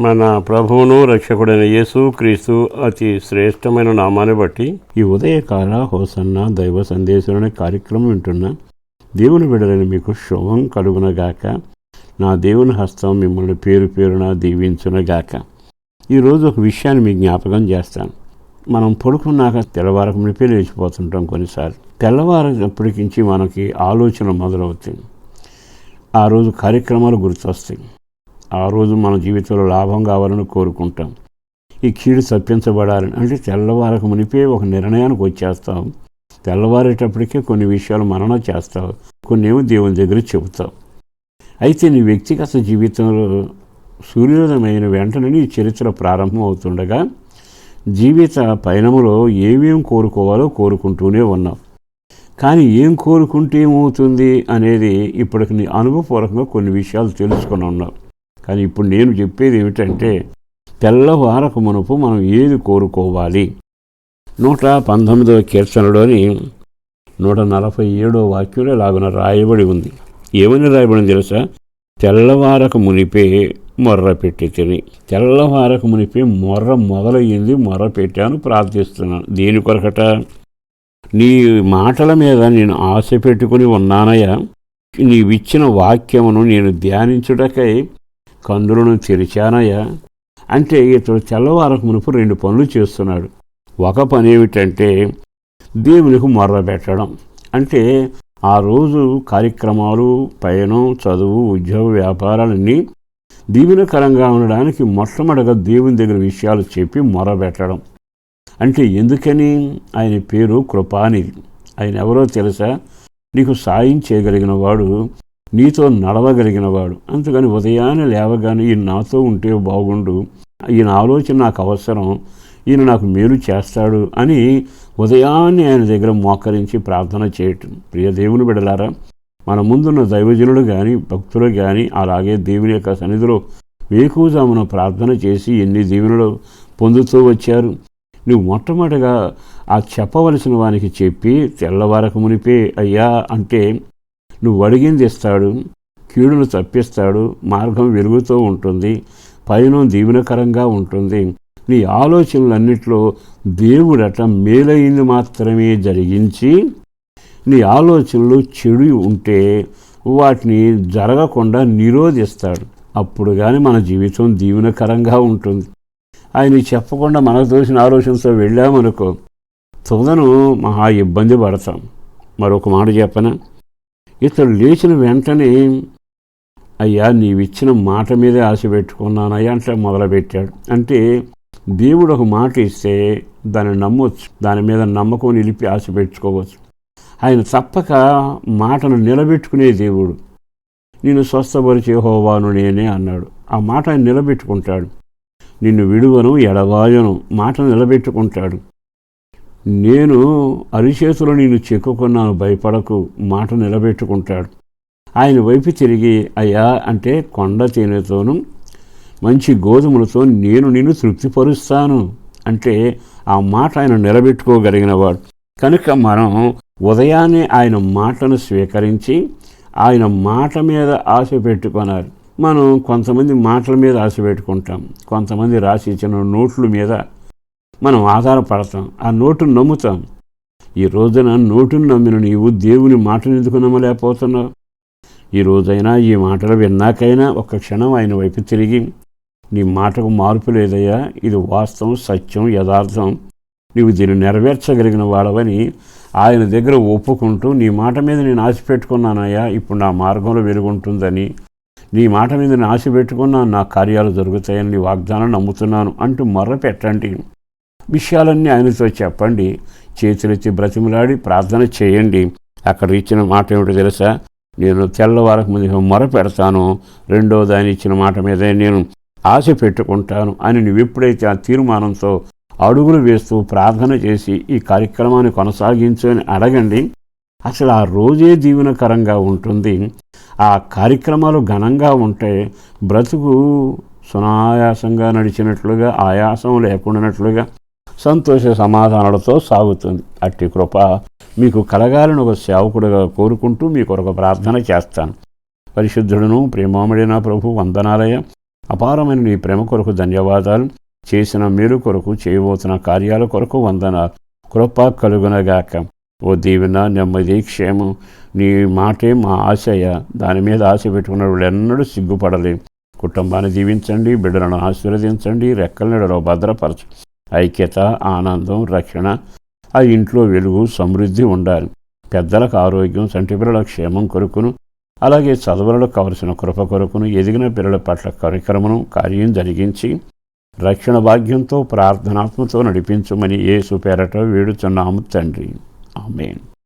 మన ప్రభువును రక్షకుడైన యేసు క్రీస్తు అతి శ్రేష్టమైన నామాన్ని బట్టి ఈ ఉదయకాల హోసన్న దైవ సందేశం అనే కార్యక్రమం వింటున్న దేవుని బిడలని మీకు శుభం కలుగునగాక. నా దేవుని హస్తం మిమ్మల్ని పేరు పేరున దీవించునగాక. ఈరోజు ఒక విషయాన్ని మీకు జ్ఞాపకం చేస్తాను. మనం పడుకున్నాక తెల్లవారకు మునిపే లేచిపోతుంటాం కొన్నిసార్లు. తెల్లవారినప్పటికించి మనకి ఆలోచన మొదలవుతుంది. ఆ రోజు కార్యక్రమాలు గుర్తొస్తాయి. ఆ రోజు మన జీవితంలో లాభం కావాలని కోరుకుంటాం. ఈ కీడు తప్పించబడాలని అంటే తెల్లవారకు మునిపే ఒక నిర్ణయానికి వచ్చేస్తాం. తెల్లవారేటప్పటికే కొన్ని విషయాలు మనన చేస్తావు. కొన్ని ఏమో దేవుని దగ్గర చెబుతావు. అయితే నీ వ్యక్తిగత జీవితంలో సూర్యోదయమైన వెంటనే నీ చరిత్ర ప్రారంభం అవుతుండగా జీవిత పయనములో ఏమేం కోరుకోవాలో కోరుకుంటూనే ఉన్నావు. కానీ ఏం కోరుకుంటే ఏమవుతుంది అనేది ఇప్పటికి నీ అనుభవపూర్వకంగా కొన్ని విషయాలు తెలుసుకుని ఉన్నావు. కానీ ఇప్పుడు నేను చెప్పేది ఏమిటంటే తెల్లవారకు మునుపు మనం ఏది కోరుకోవాలి? నూట పంతొమ్మిదవ కీర్తనలోని నూట నలభై ఏడో వాక్యంలో లాగున రాయబడి ఉంది. ఏమని రాయబడింది తెలుసా? తెల్లవారకు మునిపే మొర్ర పెట్టి తిని తెల్లవారకు మునిపే మొర్ర మొదలయ్యింది మొర్ర పెట్టాను ప్రార్థిస్తున్నాను. దేని కొరకట? నీ మాటల మీద నేను ఆశ పెట్టుకుని ఉన్నానయ్యా. నీవిచ్చిన వాక్యమును నేను ధ్యానించుటకై కందులను తెరిచానయ్యా అంటే ఇతడు తెల్లవారకు మునుపు రెండు పనులు చేస్తున్నాడు. ఒక పని ఏమిటంటే దేవునికి మొర్రబెట్టడం అంటే ఆ రోజు కార్యక్రమాలు పయనం చదువు ఉద్యోగ వ్యాపారాలన్నీ దీవెనకరంగా ఉండడానికి మొట్టమొదటిగా దేవుని దగ్గర విషయాలు చెప్పి మొరబెట్టడం అంటే ఎందుకని? ఆయన పేరు కృపానిధి. ఆయన ఎవరో తెలుసా? నీకు సాయం చేయగలిగిన వాడు నీతో నడవగలిగిన వాడు అందుకని ఉదయాన్నే లేవగానే ఈయన నాతో ఉంటే బాగుండు. ఈయన ఆలోచన నాకు అవసరం. ఈయన నాకు మేలు చేస్తాడు అని ఉదయాన్నే ఆయన దగ్గర మోకరించి ప్రార్థన చేయటం. ప్రియ దేవుని బిడలారా మన ముందున్న దైవజనుడు కానీ భక్తులు కానీ అలాగే దేవుని యొక్క సన్నిధిలో వేకువజామున ప్రార్థన చేసి ఎన్ని దీవెనలు పొందుతూ వచ్చారు? నువ్వు మొట్టమొదటిగా ఆ చెప్పవలసిన వానికి చెప్పి తెల్లవారకు మునిపే అయ్యా అంటే నువ్వు అడిగింది ఇస్తాడు కీడును తప్పిస్తాడు మార్గం వెలుగుతూ ఉంటుంది పయనం దీవెనకరంగా ఉంటుంది. నీ ఆలోచనలన్నిట్లో దేవుడట మేలైంది మాత్రమే జరిగించి నీ ఆలోచనలు చెడు ఉంటే వాటిని జరగకుండా నిరోధిస్తాడు. అప్పుడు కానీ మన జీవితం దీవెనకరంగా ఉంటుంది. ఆయన చెప్పకుండా మనకు తోసిన ఆలోచనతో వెళ్ళామనుకో తుదను మహా ఇబ్బంది పడతాం. మరొక మాట చెప్పనా? ఇతడు లేచిన వెంటనే అయ్యా నీవిచ్చిన మాట మీదే ఆశ పెట్టుకున్నానయ్యా అంటే మొదలుపెట్టాడు. అంటే దేవుడు ఒక మాట ఇస్తే దాన్ని నమ్మొచ్చు దాని మీద నమ్మకం నిలిపి ఆశ పెట్టుకోవచ్చు. ఆయన తప్పక మాటను నిలబెట్టుకునే దేవుడు. నేను స్వస్థపరిచే హోవాను నేనే అన్నాడు. ఆ మాట ఆయన నిలబెట్టుకుంటాడు. నిన్ను విడువను ఎడవాయను మాట నిలబెట్టుకుంటాడు. నేను అరిచేతులు నేను చెక్కుకున్నాను భయపడకు మాట నిలబెట్టుకుంటాడు. ఆయన వైపు తిరిగి అయ్యా అంటే కొండ తేనెతోనూ మంచి గోధుమలతో నేను నిన్ను తృప్తిపరుస్తాను అంటే ఆ మాట ఆయన నిలబెట్టుకోగలిగినవాడు. కనుక మనం ఉదయాన్నే ఆయన మాటను స్వీకరించి ఆయన మాట మీద ఆశ పెట్టుకున్నారు మనం కొంతమంది మాటల మీద ఆశ పెట్టుకుంటాం. కొంతమంది రాసి ఇచ్చిన నోట్ల మీద మనం ఆధారపడతాం ఆ నోటును నమ్ముతాం. ఈ రోజున నోటును నమ్మిన నీవు దేవుని మాటను ఎందుకు నమ్మలేకపోతున్నావు? ఈ రోజైనా ఈ మాటలు విన్నాకైనా ఒక క్షణం ఆయన వైపు తిరిగి నీ మాటకు మార్పు లేదయ్యా ఇది వాస్తవం సత్యం యథార్థం. నీవు దీన్ని నెరవేర్చగలిగిన వాడవని ఆయన దగ్గర ఒప్పుకుంటూ నీ మాట మీద నేను ఆశ పెట్టుకున్నానయ్యా ఇప్పుడు నా మార్గంలో వెలుగుంటుందని. నీ మాట మీద నేను ఆశ పెట్టుకున్నాను నా కార్యాలు జరుగుతాయని నీ వాగ్దానం నమ్ముతున్నాను అంటూ మర్ర పెట్టండి విషయాలన్నీ ఆయనతో చెప్పండి. చేతులెత్తి బ్రతిమలాడి ప్రార్థన చేయండి. అక్కడ ఇచ్చిన మాట ఏమిటో తెలుసా? నేను తెల్లవారకు ముందు మొర పెడతాను. రెండో దాని ఇచ్చిన మాట మీద నేను ఆశ పెట్టుకుంటాను అని నువ్వు ఎప్పుడైతే ఆ తీర్మానంతో అడుగులు వేస్తూ ప్రార్థన చేసి ఈ కార్యక్రమాన్ని కొనసాగించు అని అడగండి. అసలు ఆ రోజే దీవెనకరంగా ఉంటుంది. ఆ కార్యక్రమాలు ఘనంగా ఉంటే బ్రతుకు సునాయాసంగా నడిచినట్లుగా ఆయాసం లేకుండానట్లుగా సంతోష సమాధానాలతో సాగుతుంది. అట్టి కృప మీకు కలగాలని ఒక సేవకుడుగా కోరుకుంటూ మీ కొరకు ప్రార్థన చేస్తాను. పరిశుద్ధుడును ప్రేమామడిన ప్రభు వందనాలయ. అపారమైన నీ ప్రేమ కొరకు ధన్యవాదాలు. చేసిన మీరు కొరకు చేయబోతున్న కార్యాల కొరకు వందన కృప కలుగునగాక. ఓ దీవెన నెమ్మది క్షేమం నీ మాటే మా ఆశయ. దాని మీద ఆశ పెట్టుకున్న వాళ్ళు ఎన్నడూ సిగ్గుపడలేం కుటుంబాన్ని దీవించండి బిడ్డలను ఆశీర్వదించండి రెక్కల నీడలో భద్రపరచు. ఐక్యత ఆనందం రక్షణ ఆ ఇంట్లో వెలుగు సమృద్ధి ఉండాలి. పెద్దలకు ఆరోగ్యం సంటి పిల్లల క్షేమం కొరకును అలాగే చదువులకు కావలసిన కృప కొరకును ఎదిగిన పిల్లల పట్ల కార్యక్రమం కార్యం జరిగించి రక్షణ భాగ్యంతో ప్రార్థనాత్మతో నడిపించమని యేసు పేరట వేడుచున్నాము తండ్రి. ఆమెన్.